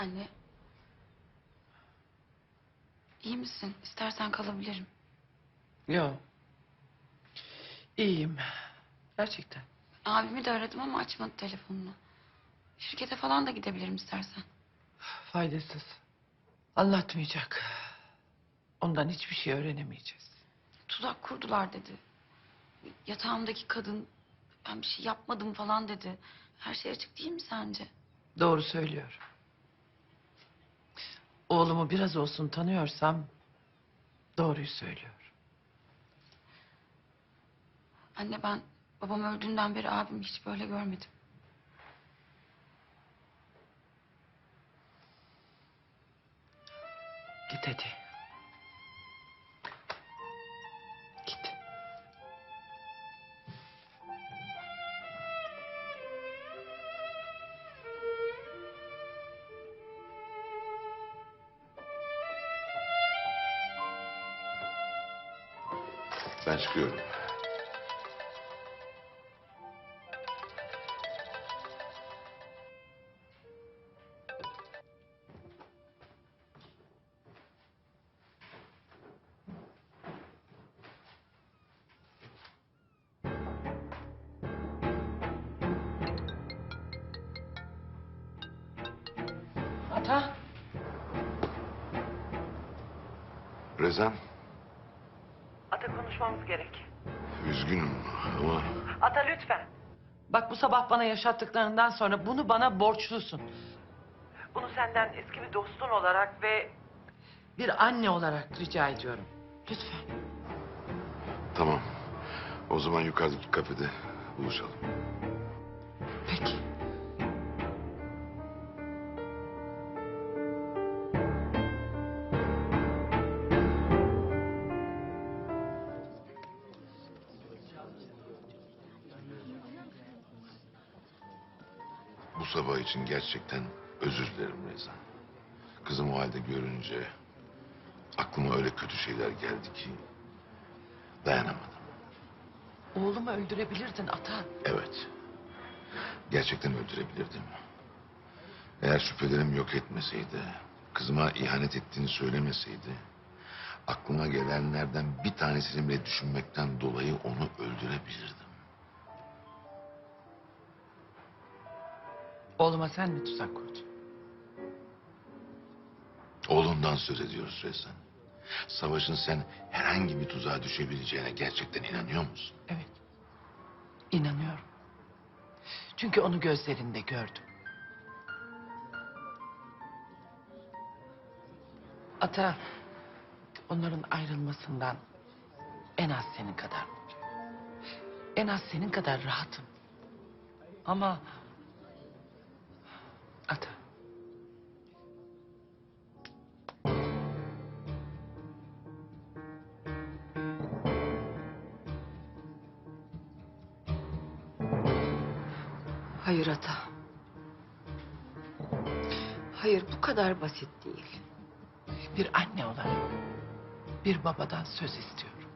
Anne. İyi misin? İstersen kalabilirim. Yok. İyiyim. Gerçekten. Abimi de aradım ama açmadı telefonunu. Şirkete falan da gidebilirim istersen. Faydasız. Anlatmayacak. Ondan hiçbir şey öğrenemeyeceğiz. Tuzak kurdular dedi. Yatağımdaki kadın ben bir şey yapmadım falan dedi. Her şey açık değil mi sence? Doğru söylüyor. Oğlumu biraz olsun tanıyorsam doğruyu söylüyor. Anne ben babam öldüğünden beri abimi hiç böyle görmedim. Git hadi. Ben çıkıyorum. Ata. Rezan, konuşmamız gerek. üzgünüm ama Ata lütfen. Bak bu sabah bana yaşattıklarından sonra bunu bana borçlusun. Bunu senden eski bir dostun olarak ve... Bir anne olarak rica ediyorum. Lütfen. tamam. O zaman yukarıdaki kafede buluşalım. Peki. Bu sabah için gerçekten özür dilerim Rezan. Kızım o halde görünce aklıma öyle kötü şeyler geldi ki dayanamadım. Oğlumu öldürebilirdin Ata. Evet. Gerçekten öldürebilirdim. Eğer şüphelerim yok etmeseydi, kızıma ihanet ettiğini söylemeseydi, aklıma gelenlerden bir tanesini bile düşünmekten dolayı onu öldürebilirdim. Oğluma sen mi tuzak kurdun? Oğlundan söz ediyoruz Rezan. Savaşın sen herhangi bir tuzağa düşebileceğine gerçekten inanıyor musun? Evet. İnanıyorum. Çünkü onu gözlerinde gördüm. Ata, onların ayrılmasından en az senin kadar mutluyum. En az senin kadar rahatım. Ama... Hayır Ata. Hayır bu kadar basit değil. Bir anne olarak bir babadan söz istiyorum.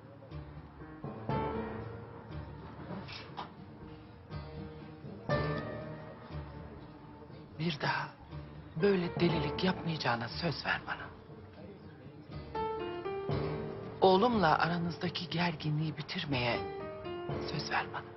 Bir daha böyle delilik yapmayacağına söz ver bana. Oğlumla aranızdaki gerginliği bitirmeye söz ver bana.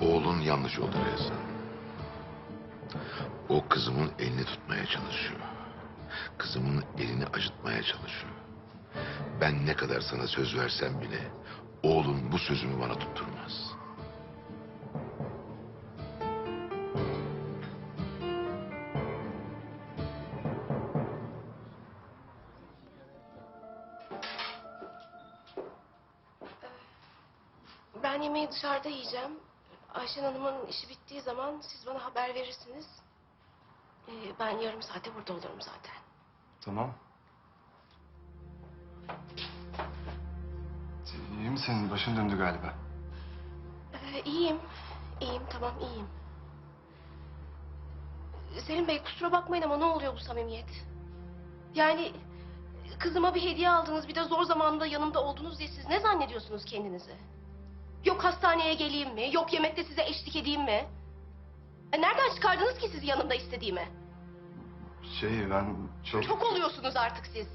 Oğlun yanlış oldu Rezan. O kızımın elini tutmaya çalışıyor. Kızımın elini acıtmaya çalışıyor. Ben ne kadar sana söz versem bile oğlun bu sözümü bana tutturmaz. Ben yemeği dışarıda yiyeceğim. Ayşen Hanım'ın işi bittiği zaman siz bana haber verirsiniz. Ee, ben yarım saate burada olurum zaten. Tamam. misin? Başın döndü galiba. Ee, iyiyim. İyiyim tamam iyiyim. Selim Bey kusura bakmayın ama ne oluyor bu samimiyet? Yani kızıma bir hediye aldınız bir de zor zamanda yanımda oldunuz diye siz ne zannediyorsunuz kendinizi? Yok hastaneye geleyim mi? Yok yemekte size eşlik edeyim mi? E, nereden çıkardınız ki sizi yanımda istediğimi? Şey ben çok... Çok oluyorsunuz artık siz.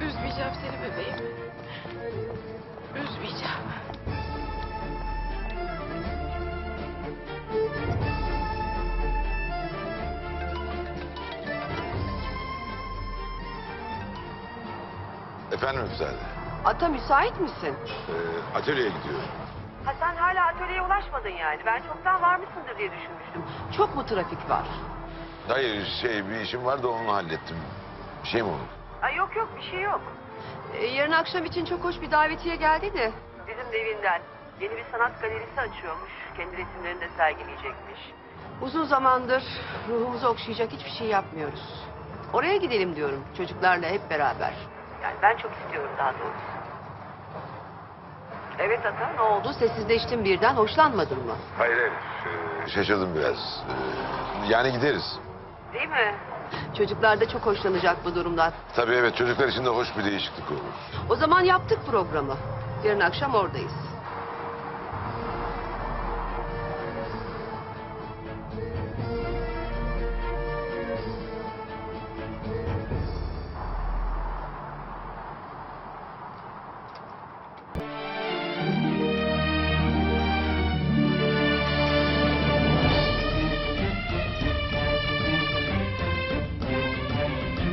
Üzmeyeceğim seni bebeğim. Üzmeyeceğim. Efendim Müsaade. Ata müsait misin? Ee, atölyeye gidiyorum. Ha sen hala atölyeye ulaşmadın yani. Ben çoktan varmışsındır diye düşünmüştüm. Çok mu trafik var? Hayır şey bir işim var da onu hallettim. Bir şey mi oldu? Ay yok yok bir şey yok. Ee, yarın akşam için çok hoş bir davetiye geldi de. Bizim de evinden. Yeni bir sanat galerisi açıyormuş. Kendi resimlerini de sergileyecekmiş. Uzun zamandır ruhumuzu okşayacak hiçbir şey yapmıyoruz. Oraya gidelim diyorum çocuklarla hep beraber. Yani ben çok istiyorum daha doğrusu. Evet Ata ne oldu? Sessizleştin birden hoşlanmadın mı? Hayır hayır. Ee, şaşırdım biraz. Ee, yani gideriz. Değil mi? Çocuklar da çok hoşlanacak bu durumdan. Tabii evet çocuklar için de hoş bir değişiklik olur. O zaman yaptık programı. Yarın akşam oradayız.